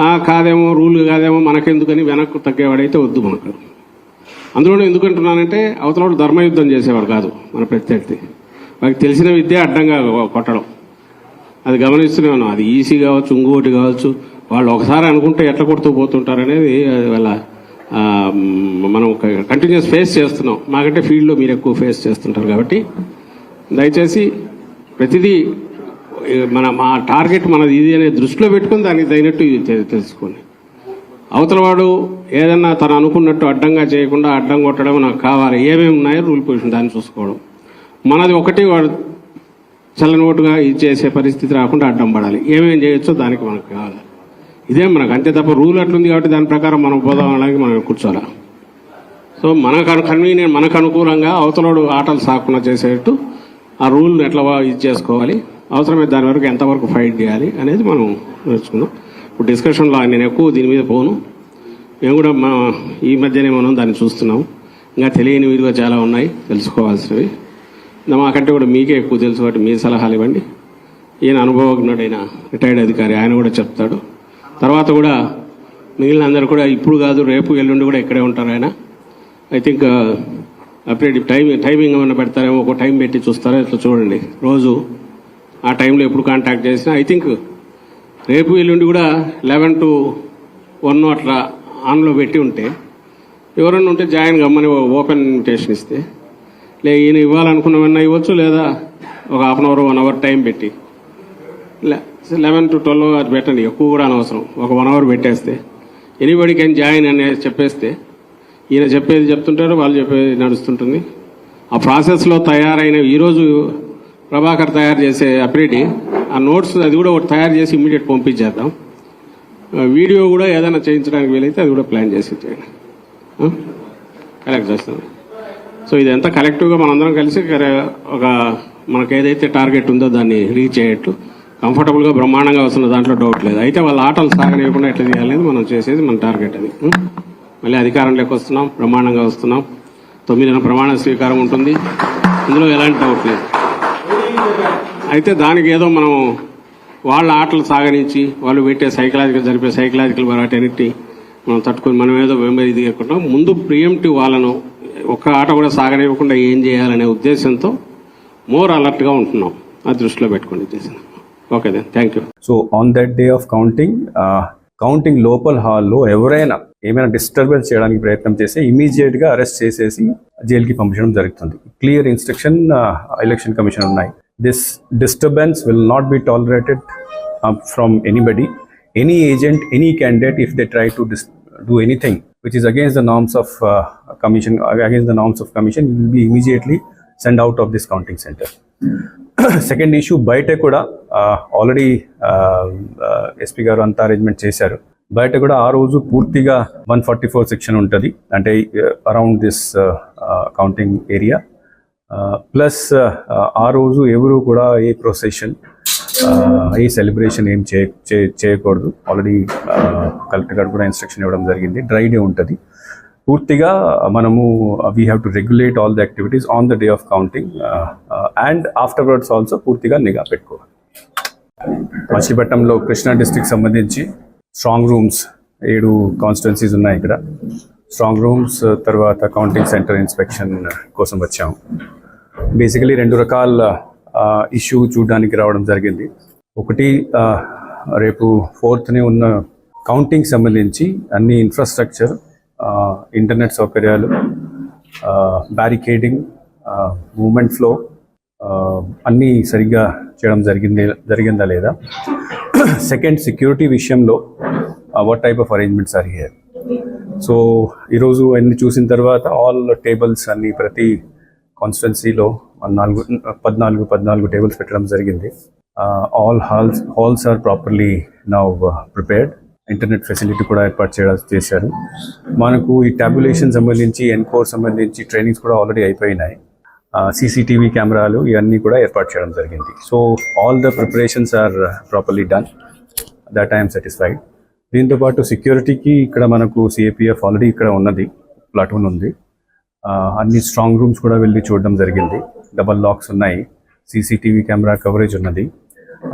"ఆ, కాదేమో రూల్ కాదేమో మనకెందుకని వెనక్కు తగ్గేవాడైతే వద్దు మనకు. అందులోనే ఎందుకంటున్నానంటే అవతల ధర్మయుద్ధం చేసేవాడు కాదు మన ప్రత్యర్థి. వాడికి తెలిసిన విద్య అడ్డంగా కొట్టడం. అది గమనిస్తూనే ఉన్నాం. అది ఈసీ కావచ్చు ఇంకోటి కావచ్చు వాళ్ళు ఒకసారి అనుకుంటే ఎట్లా కొడుతూ పోతుంటారనేది అది వాళ్ళ మనం కంటిన్యూస్ ఫేస్ చేస్తున్నాం. మాకంటే ఫీల్డ్లో మీరు ఎక్కువ ఫేస్ చేస్తుంటారు కాబట్టి దయచేసి ప్రతిదీ మన మా టార్గెట్ మనది ఇది అనే దృష్టిలో పెట్టుకుని దానికి తగినట్టు తెలుసుకొని తెలుసుకోండి. అవతల వాడు ఏదన్నా తను అనుకున్నట్టు అడ్డంగా చేయకుండా అడ్డం కొట్టడం నాకు కావాలి. ఏమేమి ఉన్నాయో రూల్ పొజిషన్ దాన్ని చూసుకోవడం. మనది ఒకటి వాడు చల్లని ఓటుగా ఇది చేసే పరిస్థితి రాకుండా అడ్డం పడాలి. ఏమేమి చేయొచ్చో దానికి మనకు కావాలి. ఇదే మనకు అంతే తప్ప రూల్ అట్లుంది కాబట్టి దాని ప్రకారం మనం పోదాం మనం కూర్చోాలి సో మనకు కన్వీనియంట్ మనకు అనుకూలంగా అవతలోడు ఆటలు సాకుండా చేసేటట్టు ఆ రూల్ని ఎట్లా ఇది చేసుకోవాలి? అవసరమైతే దాని వరకు ఎంతవరకు ఫైట్ చేయాలి అనేది మనం నేర్చుకుందాం. ఇప్పుడు డిస్కషన్లో నేను ఎక్కువ దీని మీద పోను. మేము కూడా మా ఈ మధ్యనే మనం దాన్ని చూస్తున్నాం ఇంకా తెలియని విలువ చాలా ఉన్నాయి తెలుసుకోవాల్సినవి. మాకంటే కూడా మీకే ఎక్కువ తెలుసు కాబట్టి మీ సలహాలు ఇవ్వండి. ఈయన అనుభవజ్ఞుడైన రిటైర్డ్ అధికారి ఆయన కూడా చెప్తాడు. తర్వాత కూడా మిగిలిన అందరూ కూడా ఇప్పుడు కాదు రేపు ఎల్లుండి కూడా ఇక్కడే ఉంటారు ఆయన. I think uh, update time timing ఏమైనా పెడతారేమో ఒక టైం పెట్టి చూస్తారో? ఇట్లా చూడండి. రోజు ఆ టైంలో ఎప్పుడు కాంటాక్ట్ చేసినా ఐ థింక్ రేపు ఎల్లుండి కూడా లెవెన్ టు వన్ అట్లా ఆన్లో పెట్టి ఉంటే ఎవరన్నా ఉంటే జాయిన్ గమ్మని ఓపెన్ ఇన్విటేషన్ ఇస్తే లే ఈయన ఇవ్వాలనుకున్నవన్నా ఇవ్వచ్చు లేదా ఒక half an hour one hour time పెట్టి. లెవెన్ టు ట్వెల్వ్ అది పెట్టండి ఎక్కువ కూడా అనవసరం. ఒక వన్ అవర్ పెట్టేస్తే ఎనీబడి కెన్ జాయిన్ అని చెప్పేస్తే ఈయన చెప్పేది చెప్తుంటారు వాళ్ళు చెప్పేది నడుస్తుంటుంది. ఆ ప్రాసెస్లో తయారైన ఈరోజు ప్రభాకర్ తయారు చేసే అప్రీటి ఆ నోట్స్ అది కూడా ఒకటి తయారు చేసి ఇమ్మీడియట్ పంపించేద్దాం. ఆ, వీడియో కూడా ఏదైనా చేయించడానికి వీలైతే అది కూడా ప్లాన్ చేసి చేయండి కలెక్ట్ చేస్తాను సో ఇదంతా కలెక్టివ్గా మనందరం కలిసి ఒక మనకు ఏదైతే టార్గెట్ ఉందో దాన్ని రీచ్ అయ్యేట్టు కంఫర్టబుల్గా బ్రహ్మాండంగా వస్తున్న దాంట్లో డౌట్ లేదు. అయితే వాళ్ళ ఆటలు సాగనివ్వకుండా ఎట్లా చేయాలనేది మనం చేసేది మన టార్గెట్ అది. మళ్ళీ అధికారంలోకి వస్తున్నాం బ్రహ్మాండంగా వస్తున్నాం. తొమ్మిదిన ప్రమాణ స్వీకారం ఉంటుంది. ఇందులో ఎలాంటి డౌట్ లేదు. అయితే దానికి ఏదో మనం వాళ్ళ ఆటలు సాగనించి వాళ్ళు పెట్టే సైకలాజికల్ జరిపే సైకలాజికల్ వాటన్నిటి మనం తట్టుకొని మనం ఏదో వెంబడి దిగకుండా ముందు ప్రియంటివ్ వాళ్ళను ఒక్క ఆట కూడా సాగనివ్వకుండా ఏం చేయాలనే ఉద్దేశంతో మోర్ అలర్ట్గా ఉంటున్నాం. ఆ దృష్టిలో పెట్టుకోండి ఉద్దేశం. Okay then thank you so on that day of counting counting లోపల హాల్లో ఎవరైనా ఏమైనా డిస్టర్బెన్స్ చేయడానికి ప్రయత్నం చేస్తే ఇమీడియట్గా అరెస్ట్ చేసేసి జైలుకి పంపించడం జరుగుతుంది. క్లియర్ ఇన్స్ట్రక్షన్ ఎలక్షన్ కమిషన్ ఉన్నాయి. This disturbance will not be tolerated from anybody any agent any candidate if they try to do anything which is against the norms of uh, commission against the norms of commission will be immediately sent out of this counting center second issue బయట కూడా already SP గారు అంతా arrangement చేశారు బయట కూడా ఆ రోజు పూర్తిగా వన్ ఫార్టీ ఫోర్ సెక్షన్ ఉంటుంది అంటే around this counting area plus ఆ రోజు ఎవరు కూడా ఏ ప్రొసెషన్ ఏ సెలబ్రేషన్ ఏం చేయ చే- చేయకూడదు. ఆల్రెడీ కలెక్టర్ గారు కూడా ఇన్స్ట్రక్షన్ ఇవ్వడం జరిగింది. డ్రై డే ఉంటుంది. పూర్తిగా మనము we have to regulate all the activities on the day of counting and afterwards also పూర్తిగా నిఘా పెట్టుకోవాలి. మచిలీపట్నంలో కృష్ణా డిస్ట్రిక్ట్ సంబంధించి స్ట్రాంగ్ రూమ్స్ ఏడు కాన్స్టిట్యున్సీస్ ఉన్నాయి ఇక్కడ. స్ట్రాంగ్ రూమ్స్ తర్వాత కౌంటింగ్ సెంటర్ ఇన్స్పెక్షన్ కోసం వచ్చాము. బేసికలీ రెండు రకాల ఇష్యూ చూడడానికి రావడం జరిగింది. ఒకటి రేపు ఫోర్త్ని ఉన్న కౌంటింగ్ సంబంధించి అన్ని ఇన్ఫ్రాస్ట్రక్చర్ ఇంటర్నెట్ సౌకర్యాలు బ్యారికేడింగ్ మూమెంట్ ఫ్లో అన్నీ సరిగ్గా చేయడం జరిగింది జరిగిందా లేదా? సెకండ్ సెక్యూరిటీ విషయంలో what type of arrangements are here so ఈరోజు అన్ని చూసిన తర్వాత ఆల్ టేబుల్స్ అన్ని ప్రతి కాన్స్టిట్యున్సీలో నాలుగు పద్నాలుగు పద్నాలుగు టేబుల్స్ పెట్టడం జరిగింది. All halls halls are properly now prepared internet facility కూడా ఏర్పాటు చేయడం చేశారు. మనకు ఈ టాబ్యులేషన్ సంబంధించి ఎన్కోర్ సంబంధించి ట్రైనింగ్స్ కూడా ఆల్రెడీ అయిపోయినాయి. సీసీటీవీ కెమెరాలు ఇవన్నీ కూడా ఏర్పాటు చేయడం జరిగింది. So all the preparations are properly done that I'm satisfied దీంతో పాటు సెక్యూరిటీకి ఇక్కడ మనకు సిఏపిఎఫ్ ఆల్రెడీ ఇక్కడ ఉన్నది. ప్లాటూన్ ఉంది. అన్ని స్ట్రాంగ్ రూమ్స్ కూడా వెళ్ళి చూడడం జరిగింది. డబల్ లాక్స్ ఉన్నాయి. సీసీటీవీ కెమెరా కవరేజ్ ఉన్నది.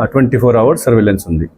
ట్వంటీ ఫోర్ అవర్స్ సర్వేలెన్స్ ఉంది.